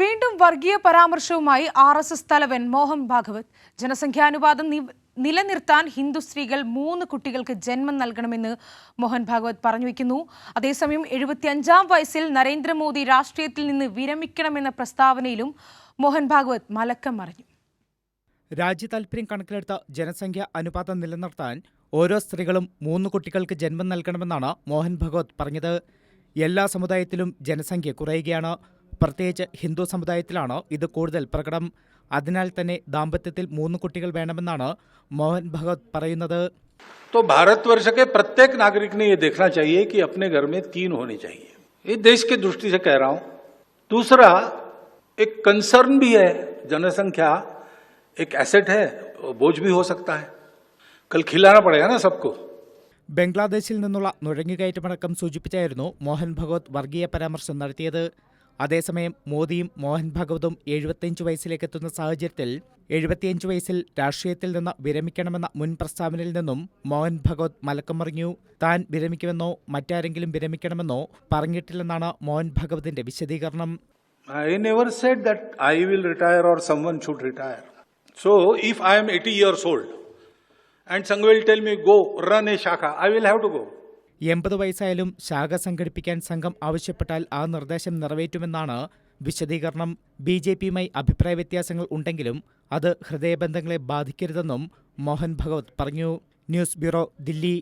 വീണ്ടും വർഗീയ പരാമർശവുമായി R S S തലവൻ മോഹൻ ഭാഗവത്. ജനസംഖ്യാനുപാതം നിലനിർത്താൻ ഹിന്ദു സ്ത്രീകൾ മൂന്ന് കുട്ടികൾക്ക് ജന്മം നൽകണമെന്ന് മോഹൻ ഭാഗവത് പറഞ്ഞു വയ്ക്കുന്നു. അതേസമയം എഴുപത്തിയഞ്ചാം വയസ്സിൽ നരേന്ദ്രമോദി രാഷ്ട്രീയത്തിൽ നിന്ന് വിരമിക്കണമെന്ന പ്രസ്താവനയിലും മോഹൻ ഭാഗവത് മലക്കം മറിഞ്ഞു. രാജ്യതാൽപര്യം കണക്കിലെടുത്ത ജനസംഖ്യ അനുപാതം നിലനിർത്താൻ ഓരോ സ്ത്രീകളും മൂന്ന് കുട്ടികൾക്ക് ജന്മം നൽകണമെന്നാണ് മോഹൻ ഭഗവത് പറഞ്ഞത്. എല്ലാ സമുദായത്തിലും ജനസംഖ്യ കുറയുകയാണ്. പ്രത്യേകിച്ച് ഹിന്ദു സമുദായത്തിലാണ് ഇത് കൂടുതൽ പ്രകടം അതിനാൽ തന്നെ ദാമ്പത്യത്തിൽ മൂന്ന് കുട്ടികൾ വേണമെന്നാണ് മോഹൻ ഭഗവത് പറയുന്നത് तो भारतवर्ष के प्रत्येक नागरिक ने ये देखना चाहिए कि अपने घर में तीन होने चाहिए ये देश की दृष्टि से कह रहा हूं दूसरा एक कंसर्न भी है जनसंख्या एक एसेट है बोझ भी हो सकता है कल खिलाना पड़ेगा ना सबको ബംഗ്ലാദേശിൽ നിന്നുള്ള നുഴഞ്ഞുകയറ്റമടക്കം സൂചിപ്പിച്ചായിരുന്നു മോഹൻ ഭഗവത് വർഗീയ പരാമർശം നടത്തിയത് അതേസമയം മോദിയും മോഹൻ ഭഗവതും എഴുപത്തിയഞ്ച് വയസ്സിലേക്ക് എത്തുന്ന സാഹചര്യത്തിൽ എഴുപത്തിയഞ്ച് വയസ്സിൽ രാഷ്ട്രീയത്തിൽ നിന്ന് വിരമിക്കണമെന്ന മുൻ പ്രസ്താവനയിൽ നിന്നും മോഹൻ ഭഗവത് മലക്കമറിഞ്ഞു താൻ വിരമിക്കുമെന്നോ മറ്റാരെങ്കിലും വിരമിക്കണമെന്നോ പറഞ്ഞിട്ടില്ലെന്നാണ് മോഹൻ ഭഗവതിന്റെ വിശദീകരണം I never said that I will retire or someone should retire. So if I am 80 years old and will tell me go run shaka, I will have to go. എൺപത് വയസ്സായാലും ശാഖ സംഘടിപ്പിക്കാൻ സംഘം ആവശ്യപ്പെട്ടാൽ ആ നിർദ്ദേശം നിറവേറ്റുമെന്നാണ് വിശദീകരണം. ബി ജെ പിയുമായി അഭിപ്രായ വ്യത്യാസങ്ങൾ ഉണ്ടെങ്കിലും അത് ഹൃദയബന്ധങ്ങളെ ബാധിക്കരുതെന്നും മോഹൻ ഭഗവത് പറഞ്ഞു. News bureau Delhi.